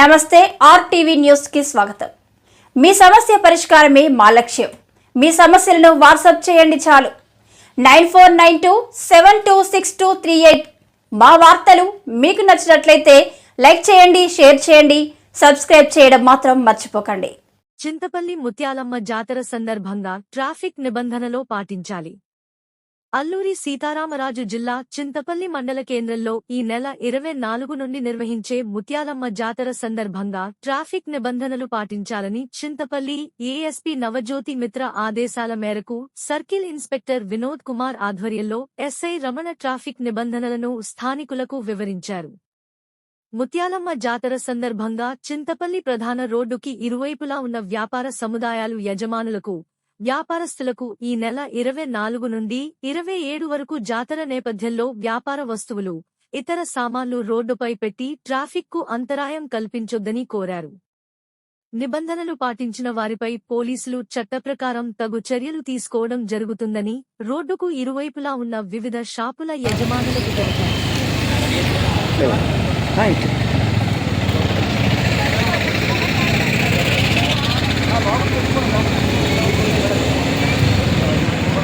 నమస్తే ఆర్టీవీ న్యూస్కి స్వాగతం. మీ సమస్య పరిష్కారమే మా లక్ష్యం. మీ సమస్యలను వాట్సాప్ చేయండి చాలు. Nine four nine two seven two six two three eight మా వార్తలు మీకు నచ్చినట్లయితే లైక్ చేయండి షేర్ చేయండి సబ్స్క్రైబ్ చేయడం మాత్రం మర్చిపోకండి. చింతపల్లి ముత్యాలమ్మ జాతర సందర్భంగా ట్రాఫిక్ నిబంధనలో పాటించాలి. అల్లూరి సీతారామరాజు జిల్లా చింతపల్లి మండల కేంద్రంలో ఈ నెల ఇరవై నాలుగు నుండి నిర్వహించే ముత్యాలమ్మ జాతర సందర్భంగా ట్రాఫిక్ నిబంధనలు పాటించాలని చింతపల్లి ఏఎస్పీ నవజ్యోతి మిత్ర ఆదేశాల మేరకు సర్కిల్ ఇన్స్పెక్టర్ వినోద్ కుమార్ ఆధ్వర్యంలో ఎస్ఐ రమణ ట్రాఫిక్ నిబంధనలను స్థానికులకు వివరించారు. ముత్యాలమ్మ జాతర సందర్భంగా చింతపల్లి ప్రధాన రోడ్డుకి ఇరువైపులా ఉన్న వ్యాపార సముదాయాలు యజమానులకు వ్యాపారస్తులకు ఈ నెల ఇరవై నాలుగు నుండి ఇరవై ఏడు వరకు జాతర నేపథ్యంలో వ్యాపార వస్తువులు ఇతర సామాన్లు రోడ్డుపై పెట్టి ట్రాఫిక్కు అంతరాయం కల్పించొద్దని కోరారు. నిబంధనలు పాటించిన వారిపై పోలీసులు చట్టప్రకారం తగు చర్యలు తీసుకోవడం జరుగుతుందని రోడ్డుకు ఇరువైపులా ఉన్న వివిధ షాపుల యజమానులకు తెలిపారు.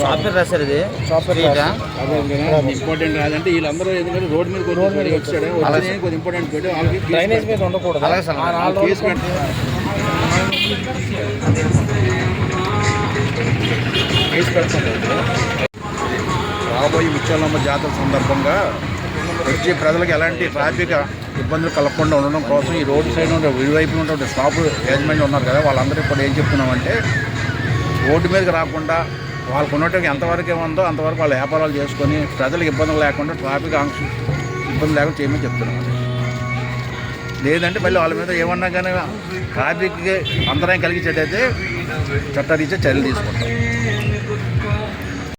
సాఫ్ట్వేర్ రాశారు ఇది. సాఫ్ట్వేర్ ఇంపార్టెంట్ రాదంటే వీళ్ళందరూ ఎందుకంటే రోడ్ మీద రోడ్ మీద వచ్చాడు. వచ్చి కొంచెం ఇంపార్టెంట్ పెట్టి వాళ్ళకి డ్రైనేజ్ మీద ఉండకూడదు? అలాగే సార్. కేసు పెట్టి రాబోయే ముత్యాలమ్మ జాతర సందర్భంగా వచ్చే ప్రజలకు ఎలాంటి ట్రాఫిక్ ఇబ్బందులు కలగకుండా ఉండడం కోసం ఈ రోడ్డు సైడ్ ఉండే ఇరువైపు ఉన్నటువంటి స్టాప్ యాజమాన్యం ఉన్నారు కదా వాళ్ళందరూ కూడా ఏం చెప్తున్నామంటే రోడ్డు మీదకి రాకుండా వాళ్ళకు ఉన్నట్టు ఎంతవరకు ఉందో అంతవరకు వాళ్ళ వ్యాపారాలు చేసుకొని ప్రజలకు ఇబ్బందులు లేకుండా ట్రాఫిక్ ఆంక్ష ఇబ్బంది లేకుండా చేయమని చెప్తున్నాం. లేదంటే మళ్ళీ వాళ్ళ మీద ఏమన్నా కానీ ట్రాఫిక్కి అంతరాయం కలిగించేటైతే చట్టరీత్యా చర్యలు తీసుకుంటాం.